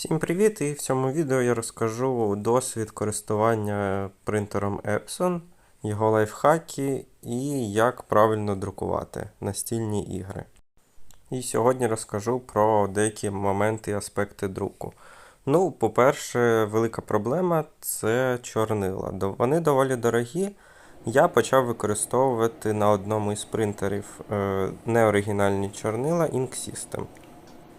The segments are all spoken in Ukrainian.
Всім привіт! І в цьому відео я розкажу досвід користування принтером Epson, його лайфхаки і як правильно друкувати настільні ігри. І сьогодні розкажу про деякі моменти і аспекти друку. Ну, по-перше, велика проблема це чорнила. Вони доволі дорогі. Я почав використовувати на одному із принтерів е, неоригінальні чорнила Ink System.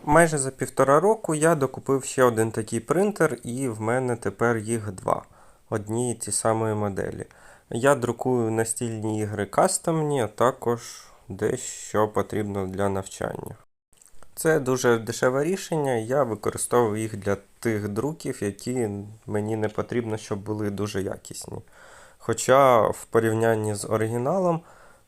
Майже за півтора року я докупив ще один такий принтер, і в мене тепер їх два. Одні і ті самої моделі. Я друкую настільні ігри кастомні, а також дещо потрібно для навчання. Це дуже дешеве рішення, я використовую їх для тих друків, які мені не потрібно, щоб були дуже якісні. Хоча в порівнянні з оригіналом,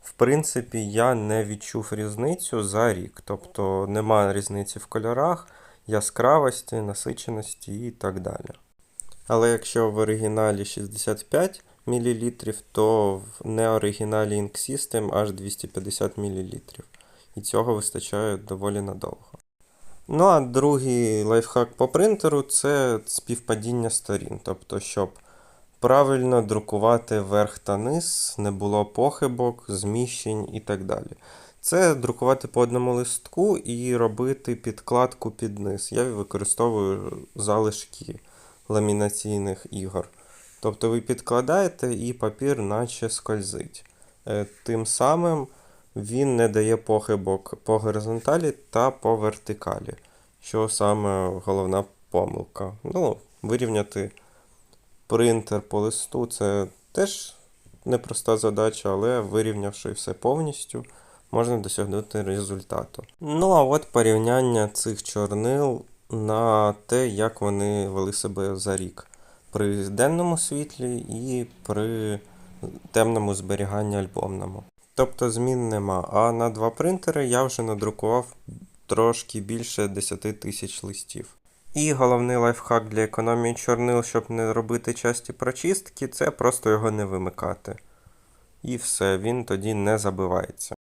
в принципі, я не відчув різницю за рік. Тобто немає різниці в кольорах, яскравості, насиченості і так далі. Але якщо в оригіналі 65 мл, то в неоригіналі Ink System аж 250 мл. І цього вистачає доволі надовго. Ну а другий лайфхак по принтеру це співпадіння сторін. Тобто, щоб правильно друкувати верх та низ, не було похибок, зміщень і так далі. Це друкувати по одному листку і робити підкладку під низ. Я використовую залишки ламінаційних ігор. Тобто ви підкладаєте і папір наче скользить. Е, Тим самим він не дає похибок по горизонталі та по вертикалі, що саме головна помилка. Ну, вирівняти принтер по листу це теж непроста задача, але вирівнявши все повністю, можна досягнути результату. Ну а от порівняння цих чорнил на те, як вони вели себе за рік при денному світлі і при темному зберіганні альбомному. Тобто змін нема. А на два принтери я вже надрукував трошки більше 10 тисяч листів. І головний лайфхак для економії чорнил, щоб не робити часті прочистки, це просто його не вимикати. І все, він тоді не забивається.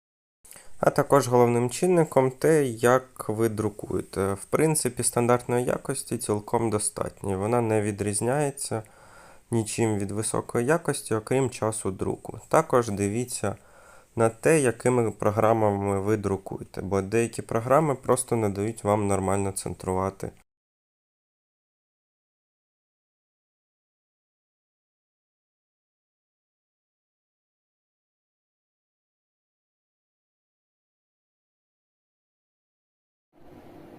А також головним чинником те, як ви друкуєте. В принципі, стандартної якості цілком достатньо. Вона не відрізняється нічим від високої якості, окрім часу друку. Також дивіться на те, якими програмами ви друкуєте, бо деякі програми просто не дають вам нормально центрувати 何?